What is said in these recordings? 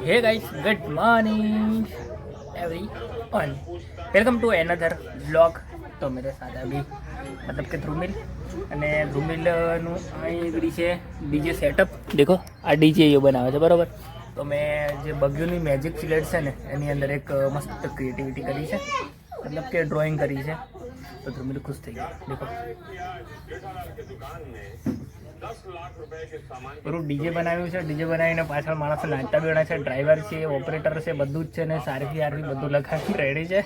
hey guys good morning everyone welcome to another vlog તો મેરે સાથ અભી મતલબ કે ધ્રુમિલ અને ધ્રુમિલનું અહીં આગળ છે ડીજે સેટઅપ દેખો આ ડીજે એ બનાવે છે બરાબર તો મેં જે બગ્યુની મેજિક સિલેટ છે ને એની અંદર એક મસ્ત ક્રિએટિવિટી કરી છે મતલબ કે ડ્રોઈંગ કરી છે તો ધ્રુમિલ ખુશ થઈ ગયો દેખો પેલું ડીજે બનાવ્યું છે ડીજે બનાવીને પાછળ માણસો નાચતા બેડા છે ડ્રાઈવર છે ઓપરેટર છે બધું જ છે ને સારી આરવી બધું લખાવી રેડી છે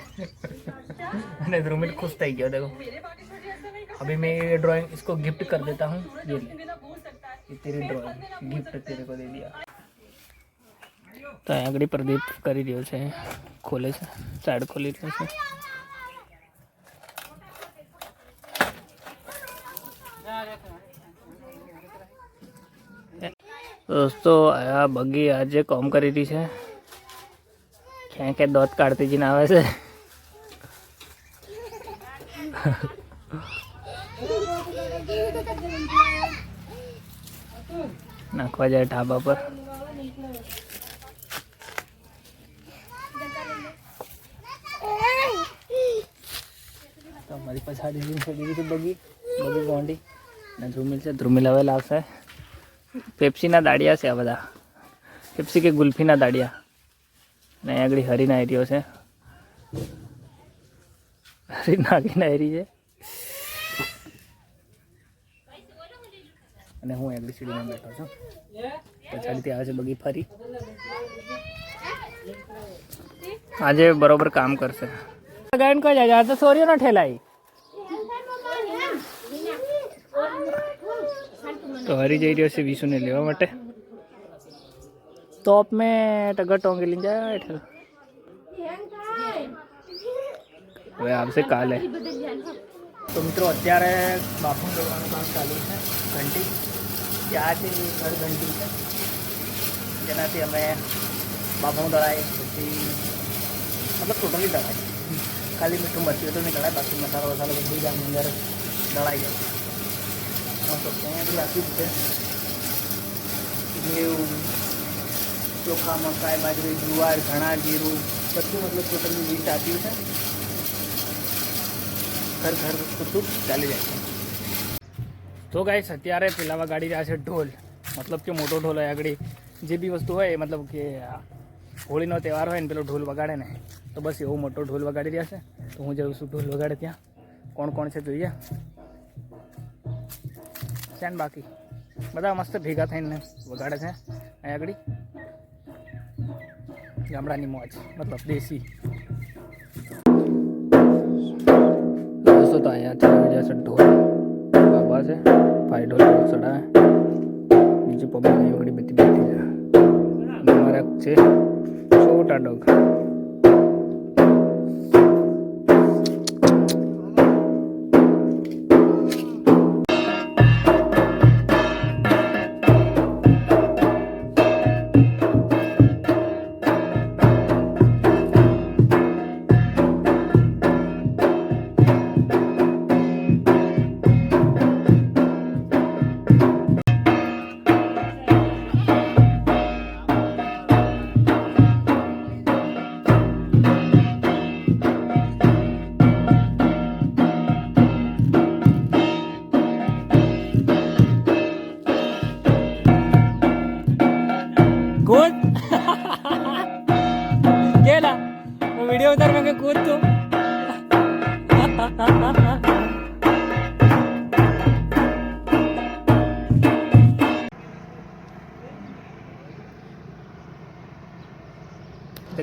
અને ધ્રુમિલ खुश થઈ ગયો देखो अभी मैं ये ड्राइंग इसको गिफ्ट कर देता हूँ ये ले ये तेरी ड्राइंग गिफ्ट तेरे को दे दिया તો અહીં આગળ પ્રદીપ કરી રહ્યો છે ખોલે છે સાઈડ ખોલી રહ્યો છે દોસ્તો, આ બગી આજે કોમ કરી રહી છે. ક્યાં ક્યાં દોત કાઢતી જઈને આવે છે. નાખવા જાય ઢાબા પર. તમારી પછાડી બગી. બગી ગોંડી. ને ધ્રુમિલ છે, ધ્રુમિલ હવે લાવશે. પેપ્સીના દાડિયા છે આ બધા. પેપ્સી કે ગુલ્ફીના દાડિયા. ને અહીં આગળ હરીના એરિયો છે. હરિનાગીના એરી છે. અને હું આગળ સીડીમાં બેઠો છું. પછાડીથી આવે છે બગી ફરી. આજે બરોબર કામ કરશે. ગાયન કોઈ જાય તો સોરીઓ ના ઠેલાઈ તો હરી જઈ રહ્યો છે વિશુને લેવા માટે તો મેં ટગર ટોંગે લઈને જાય ઠેલ હવે આવશે કાલે તો મિત્રો અત્યારે બાપુ દોડવાનું કામ ચાલુ છે ઘંટી ત્યાં છે ઘર ઘંટી છે જેનાથી અમે બાપુ દળાય પછી મતલબ ટોટલી દળાય ખાલી મીઠું મરચું તો નહીં દળાય બાકી મસાલો વસાલો બધું જ આની અંદર દળાઈ જાય હા તો આપ્યું છે. ઘેવું ચોખા, મકાઈ, બાજરી, જુવાર, ઘણા જીરું, બધું મતલબ ટોટલની લિસ્ટ આપ્યું છે. ઘર ઘર બધું ચાલી જાય છે. તો ગાઈસ અત્યારે પેલાવા ગાડી રહ્યા છે ઢોલ. મતલબ કે મોટો ઢોલ હોય આગળ. જે બી વસ્તુ હોય મતલબ કે હોળીનો તહેવાર હોય ને, પેલો ઢોલ વગાડે ને, તો બસ એવો મોટો ઢોલ વગાડી રહ્યા છે. તો હું જઉં છું ઢોલ વગાડે ત્યાં. કોણ કોણ છે જોઈએ? છે ને બાકી? બધા મસ્ત ભેગા થઈને વગાડે છે. અહીંયા આગળ ગામડાની મોજ, મતલબ દેશી. દોસ્તો, તો આવી જશે ઢોલ. છે, ભાઈ ઢોલ ચડાવે. બીજું પબ્લિક છે. છે ડોગ.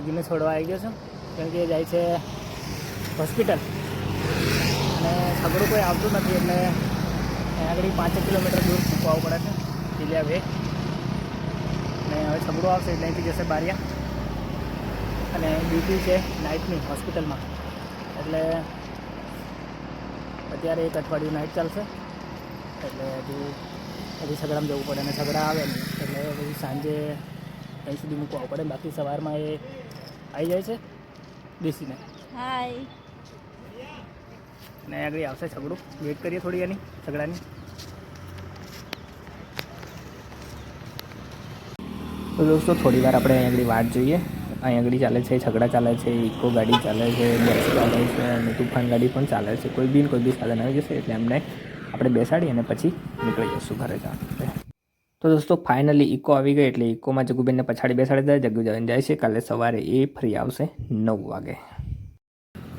દગીને છોડવા આવી ગયો છું, કેમ કે જાય છે હોસ્પિટલ. અને સગડું કોઈ આવતું નથી, એટલે એના આગળ પાંચેક કિલોમીટર દૂર મૂકવું પડે છે કિલ્યા વે. અને હવે સગડું આવશે એટલે અહીંથી જશે બારિયા. અને ડ્યુટી છે નાઇટની હોસ્પિટલમાં. એટલે અત્યારે એક અઠવાડિયું નાઇટ ચાલશે, એટલે હજુ હજી સગડામાં જવું પડે, અને સગડા આવે નહીં. એટલે પછી સાંજે અહીં સુધી મૂકવા પડે. બાકી સવારમાં એ આવી જાય છે બેસીને. હાય. અને આગળ આવશે છગડું. વેટ કરીએ થોડી એની છગડાની. તો દોસ્તો થોડી વાર આપણે અહીં આગળ વાટ જોઈએ. અહીં આગળ ચાલે છે છગડા ચાલે છે ઇકો ગાડી ચાલે છે બસ ચાલે છે અને તુફાન ગાડી પણ ચાલે છે. કોઈ બી કોઈ બી સાધન આવી જશે એટલે એમને આપણે બેસાડી અને પછી નીકળી જઈશું ઘરે જવાનું. તો દોસ્તો ફાઇનલી ઇકો આવી ગઈ એટલે ઇકોમાં જગુબેનને પછાડી બેસાડી દે જગુ જઈને જાય છે. કાલે સવારે એ ફરી આવશે નવ વાગે.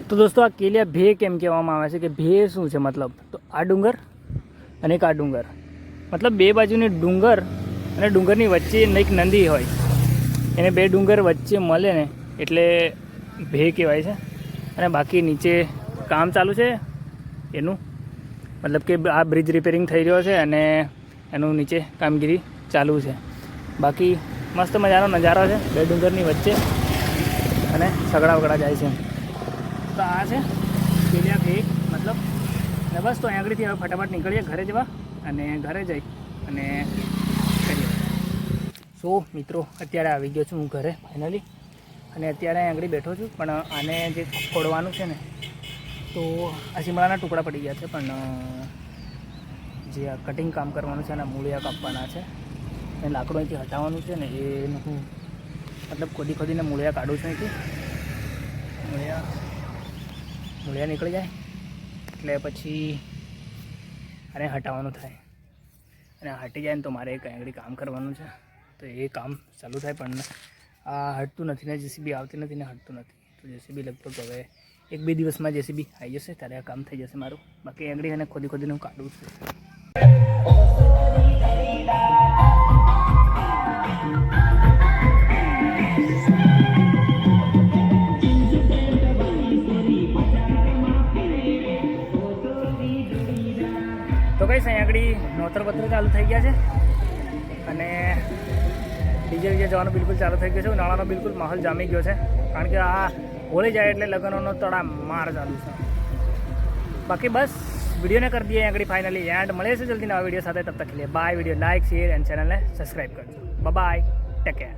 તો દોસ્તો, આ કેલિયા ભે કેમ કહેવામાં આવે છે કે ભે શું છે મતલબ? તો આ ડુંગર અને એક આ ડુંગર. મતલબ બે બાજુની ડુંગર અને ડુંગરની વચ્ચે એક નદી હોય. એને બે ડુંગર વચ્ચે મળે ને એટલે ભે કહેવાય છે. અને બાકી નીચે કામ ચાલુ છે એનું. મતલબ કે આ બ્રિજ રિપેરિંગ થઈ રહ્યો છે અને એનું નીચે કામગીરી ચાલુ છે. બાકી મસ્ત મજાનો નજારો છે, બે ડુંગરની વચ્ચે અને સગડા વગડા જાય છે. તો આ છે પેલિયા ભેગ મતલબ ને બસ તો આગળથી હવે ફટાફટ નીકળીએ ઘરે જવા અને ઘરે જઈ અને કરીએ. સો મિત્રો, અત્યારે આવી ગયો છું હું ઘરે ફાઇનલી અને અત્યારે આગળ બેઠો છું, પણ આને જે ખોડવાનું છે ને, તો આ શિમળાના ટુકડા પડી ગયા છે, પણ જે આ કટિંગ કામ કરવાનું છે, એના મૂળિયા કાપવાના છે. એ લાકડું અહીંથી હટાવવાનું છે ને એનું હું મતલબ ખોદી ખોદીને મૂળિયા કાઢું છું અહીંથી. મૂળિયા મૂળિયા નીકળી જાય. એટલે પછી આને હટાવવાનું થાય. અને હટી જાય ને તો મારે કંઈ કામ કરવાનું છે. તો એ કામ ચાલુ થાય, પણ આ હટતું નથી ને, જેસીબી આવતી નથી ને, હટતું નથી. તો જેસીબી લગભગ હવે એક બે દિવસમાં જેસીબી આવી જશે, ત્યારે આ કામ થઈ જશે મારું. બાકી આંગળી એને ખોદી ખોદીને હું કાઢું છું. તો કઈ અહીંયા આગળ નોતર પત્ર ચાલુ થઈ ગયા છે. અને ડીજે ડીજે જવાનું બિલકુલ ચાલુ થઈ ગયું છે. ઉનાળાનો બિલકુલ માહોલ જામી ગયો છે. કારણ કે આ હોળી જાય એટલે લગ્નોનો તડા માર ચાલુ છે. બાકી બસ. વિડીયોને કરી દઈએ. આગળ ફાઇનલી એન્ડ મળે છે જલ્દી નવા વીડિયો સાથે. તબ તક લે bye video like share and ચેનલને સબસ્ક્રાઈબ કરજો. Bye take care